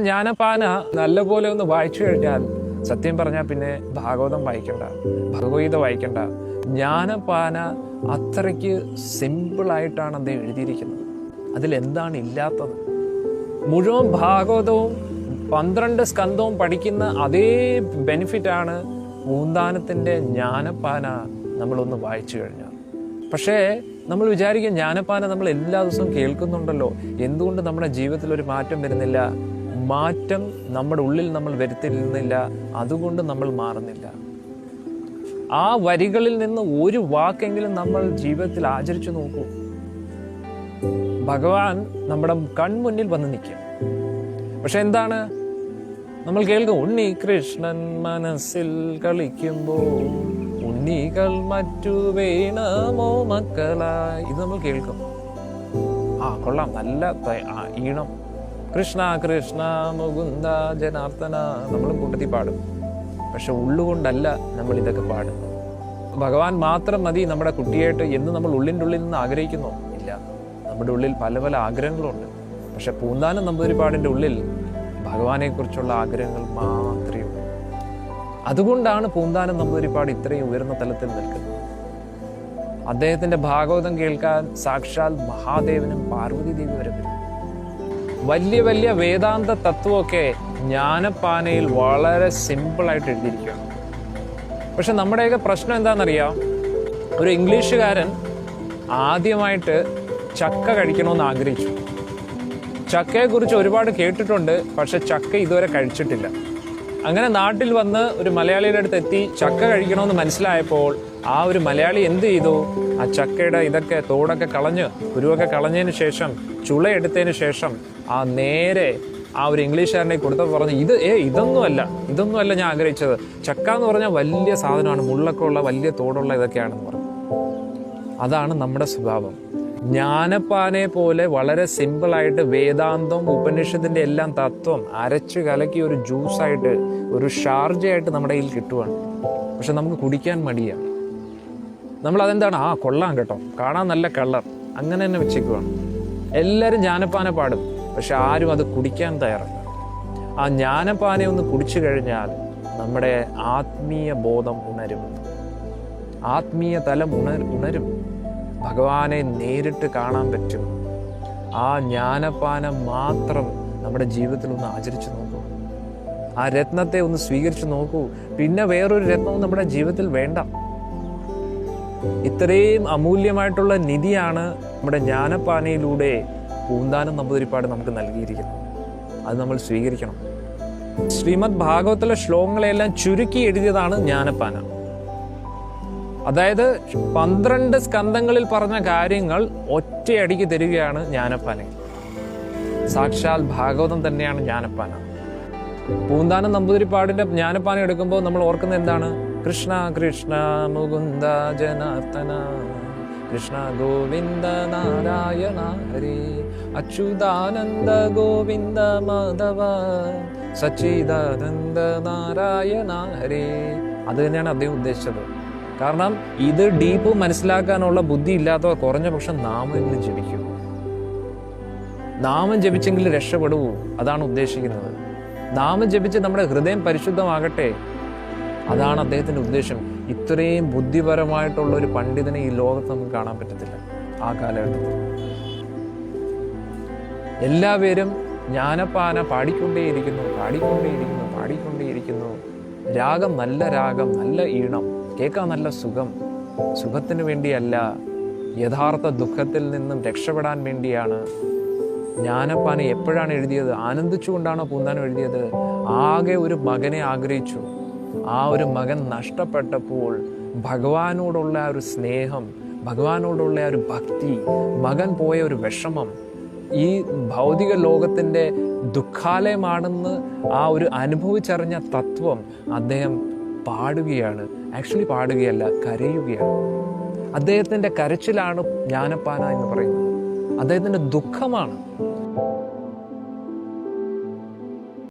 ജ്ഞാനപാന നല്ലപോലെ ഒന്ന് വായിച്ചു കഴിഞ്ഞാൽ സത്യം പറഞ്ഞാൽ പിന്നെ ഭാഗവതം വായിക്കണ്ട ഭഗവത്ഗീത വായിക്കണ്ട. ജ്ഞാനപാന അത്രയ്ക്ക് സിമ്പിളായിട്ടാണ് അദ്ദേഹം എഴുതിയിരിക്കുന്നത്. അതിലെന്താണ് ഇല്ലാത്തത്? മുഴുവൻ ഭാഗവതവും പന്ത്രണ്ട് സ്കന്ധവും പഠിക്കുന്ന അതേ ബെനിഫിറ്റാണ് പൂന്താനത്തിന്റെ ജ്ഞാനപ്പാന നമ്മളൊന്ന് വായിച്ചു കഴിഞ്ഞാൽ. പക്ഷേ നമ്മൾ വിചാരിക്കും ജ്ഞാനപ്പാന നമ്മൾ എല്ലാ ദിവസവും കേൾക്കുന്നുണ്ടല്ലോ. എന്തുകൊണ്ട് നമ്മുടെ ജീവിതത്തിൽ ഒരു മാറ്റം വരുന്നില്ല? മാറ്റം നമ്മുടെ ഉള്ളിൽ നമ്മൾ വരുത്തിരുന്നില്ല അതുകൊണ്ട് നമ്മൾ മാറുന്നില്ല. ആ വരികളിൽ നിന്ന് ഒരു വാക്കെങ്കിലും നമ്മൾ ജീവിതത്തിൽ ആചരിച്ചു നോക്കൂ. ഭഗവാൻ നമ്മുടെ കൺമുന്നിൽ വന്ന് നിൽക്കും. പക്ഷെ എന്താണ്? നമ്മൾ കേൾക്കും ഉണ്ണി കൃഷ്ണൻ മനസ്സിൽ കളിക്കുമ്പോൾ ഉണ്ണികൾ മറ്റു വേണമോ മക്കളായി ഇത് നമ്മൾ കേൾക്കും. ആ കൊള്ളാം. നല്ല ഈണം. കൃഷ്ണ കൃഷ്ണ മുകുന്ദ ജനാർദ്ദന നമ്മളും കൂട്ടത്തിൽ പാടും. പക്ഷെ ഉള്ളുകൊണ്ടല്ല നമ്മൾ ഇതൊക്കെ പാടുന്നത്. ഭഗവാൻ മാത്രം മതി നമ്മുടെ കുട്ടിയായിട്ട് എന്ന് നമ്മൾ ഉള്ളിന്റെ ഉള്ളിൽ നിന്ന് ആഗ്രഹിക്കുന്നു? ഇല്ല. നമ്മുടെ ഉള്ളിൽ പല പല ആഗ്രഹങ്ങളുണ്ട്. പക്ഷെ പൂന്താനം നമ്പൂതിരിപ്പാടിന്റെ ഉള്ളിൽ ഭഗവാനെക്കുറിച്ചുള്ള ആഗ്രഹങ്ങൾ മാത്രമേ ഉള്ളൂ. അതുകൊണ്ടാണ് പൂന്താനം നമ്പൂതിരിപ്പാട് ഇത്രയും ഉയർന്ന തലത്തിൽ നിൽക്കുന്നത്. അദ്ദേഹത്തിന്റെ ഭാഗവതം കേൾക്കാൻ സാക്ഷാൽ മഹാദേവനും പാർവതി ദേവി വരെ വരും. വലിയ വലിയ വേദാന്ത തത്വമൊക്കെ ജ്ഞാനപ്പാനയിൽ വളരെ സിമ്പിളായിട്ട് എഴുതിയിരിക്കുകയാണ്. പക്ഷെ നമ്മുടെയൊക്കെ പ്രശ്നം എന്താണെന്നറിയാം? ഒരു ഇംഗ്ലീഷുകാരൻ ആദ്യമായിട്ട് ചക്ക കഴിക്കണമെന്ന് ആഗ്രഹിച്ചു. ചക്കയെക്കുറിച്ച് ഒരുപാട് കേട്ടിട്ടുണ്ട് പക്ഷെ ചക്ക ഇതുവരെ കഴിച്ചിട്ടില്ല. അങ്ങനെ നാട്ടിൽ വന്ന് ഒരു മലയാളിയുടെ അടുത്ത് എത്തി ചക്ക കഴിക്കണമെന്ന് മനസ്സിലായപ്പോൾ ആ ഒരു മലയാളി എന്ത് ചെയ്തു? ആ ചക്കയുടെ ഇതൊക്കെ തോടൊക്കെ കളഞ്ഞ് കുരുവൊക്കെ കളഞ്ഞതിന് ശേഷം ചുള എടുത്തതിന് ശേഷം ആ നേരെ ആ ഒരു ഇംഗ്ലീഷുകാരനെ കൊടുത്തപ്പോൾ പറഞ്ഞു ഇത് ഏ ഇതൊന്നുമല്ല ഇതൊന്നുമല്ല ഞാൻ ആഗ്രഹിച്ചത്. ചക്ക എന്ന് പറഞ്ഞാൽ വലിയ സാധനമാണ് മുള്ളൊക്കെ ഉള്ള വലിയ തോടുള്ള ഇതൊക്കെയാണെന്ന് പറഞ്ഞു. അതാണ് നമ്മുടെ സ്വഭാവം. ജ്ഞാനപ്പാനെ പോലെ വളരെ സിമ്പിളായിട്ട് വേദാന്തം ഉപനിഷത്തിന്റെ എല്ലാം തത്വം അരച്ച് കലക്കി ഒരു ജ്യൂസായിട്ട് ഒരു ഷാർജയായിട്ട് നമ്മുടെ കയ്യിൽ കിട്ടുവാണ്. പക്ഷെ നമുക്ക് കുടിക്കാൻ മടിയാണ് നമ്മൾ അതെന്താണ്? ആ കൊള്ളാം കേട്ടോ. കാണാൻ നല്ല കളർ. അങ്ങനെ തന്നെ വെച്ചേക്കുവാണ്. എല്ലാവരും ജ്ഞാനപ്പാന പാടും. പക്ഷെ ആരും അത് കുടിക്കാൻ തയ്യാറല്ല. ആ ജ്ഞാനപ്പാനെ ഒന്ന് കുടിച്ചു കഴിഞ്ഞാൽ നമ്മുടെ ആത്മീയ ബോധം ഉണരും. ആത്മീയ തലം ഉണരും. ഭഗവാനെ നേരിട്ട് കാണാൻ പറ്റും. ആ ജ്ഞാനപാനം മാത്രം നമ്മുടെ ജീവിതത്തിൽ ഒന്ന് ആചരിച്ചു നോക്കൂ. ആ രത്നത്തെ ഒന്ന് സ്വീകരിച്ചു നോക്കൂ. പിന്നെ വേറൊരു രത്നവും നമ്മുടെ ജീവിതത്തിൽ വേണ്ട. ഇത്രയും അമൂല്യമായിട്ടുള്ള നിധിയാണ് നമ്മുടെ ജ്ഞാനപ്പാനയിലൂടെ പൂന്താനം നമ്പൂതിരിപ്പാട് നമുക്ക് നൽകിയിരിക്കുന്നത്. അത് നമ്മൾ സ്വീകരിക്കണം. ശ്രീമദ് ഭാഗവത്തിലെ ശ്ലോകങ്ങളെല്ലാം ചുരുക്കി എഴുതിയതാണ് ജ്ഞാനപ്പാന അതായത് പന്ത്രണ്ട് സ്കന്ധങ്ങളിൽ പറഞ്ഞ കാര്യങ്ങൾ ഒറ്റയടിക്ക് തരികയാണ് ജ്ഞാനപ്പാന. സാക്ഷാൽ ഭാഗവതം തന്നെയാണ് ജ്ഞാനപ്പാന. പൂന്താനം നമ്പൂതിരിപ്പാടിന്റെ ജ്ഞാനപ്പാന എടുക്കുമ്പോൾ നമ്മൾ ഓർക്കുന്നത് എന്താണ്? കൃഷ്ണ കൃഷ്ണ മുകുന്ദ ജനാർത്ഥന കൃഷ്ണ ഗോവിന്ദ നാരായണ ഹരി അച്യുതാനന്ദ ഗോവിന്ദ മാധവ സച്ചിദാനന്ദ നാരായണ ഹരി. അത് തന്നെയാണ് അദ്ദേഹം ഉദ്ദേശിച്ചത്. കാരണം ഇത് ഡീപ്പ് മനസ്സിലാക്കാനുള്ള ബുദ്ധി ഇല്ലാത്തവർ കുറഞ്ഞ പക്ഷം നാമെങ്കിലും ജപിക്കൂ. നാമം ജപിച്ചെങ്കിൽ രക്ഷപ്പെടൂ അതാണ് ഉദ്ദേശിക്കുന്നത്. നാമം ജപിച്ച് നമ്മുടെ ഹൃദയം പരിശുദ്ധമാകട്ടെ. അതാണ് അദ്ദേഹത്തിന്റെ ഉദ്ദേശം. ഇത്രയും ബുദ്ധിപരമായിട്ടുള്ള ഒരു പണ്ഡിതനെ ഈ ലോകത്ത് നമുക്ക് കാണാൻ പറ്റത്തില്ല ആ കാലഘട്ടത്തിൽ. എല്ലാവരും ജ്ഞാനപ്പാന പാടിക്കൊണ്ടേയിരിക്കുന്നു പാടിക്കൊണ്ടേയിരിക്കുന്നു പാടിക്കൊണ്ടേയിരിക്കുന്നു. രാഗം നല്ല രാഗം നല്ല ഈണം. കേൾക്കാൻ നല്ല സുഖം. സുഖത്തിന് വേണ്ടിയല്ല യഥാർത്ഥ ദുഃഖത്തിൽ നിന്നും രക്ഷപ്പെടാൻ വേണ്ടിയാണ് ജ്ഞാനപ്പാന എപ്പോഴാണ് എഴുതിയത്? ആനന്ദിച്ചുകൊണ്ടാണോ പൂന്താനം എഴുതിയത്? ആകെ ഒരു മകനെ ആഗ്രഹിച്ചു. ആ ഒരു മകൻ നഷ്ടപ്പെട്ടപ്പോൾ ഭഗവാനോടുള്ള ഒരു സ്നേഹം ഭഗവാനോടുള്ള ഒരു ഭക്തി മകൻ പോയ ഒരു വിഷമം ഈ ഭൗതിക ലോകത്തിന്റെ ദുഃഖാലയമാണെന്ന് ആ ഒരു അനുഭവിച്ചറിഞ്ഞ തത്വം അദ്ദേഹം പാടുകയാണ്. ആക്ച്വലി പാടുകയല്ല കരയുകയാണ്. അദ്ദേഹത്തിന്റെ കരച്ചിലാണ് ജ്ഞാനപ്പാന എന്ന് പറയുന്നത്. അദ്ദേഹത്തിന്റെ ദുഃഖമാണ്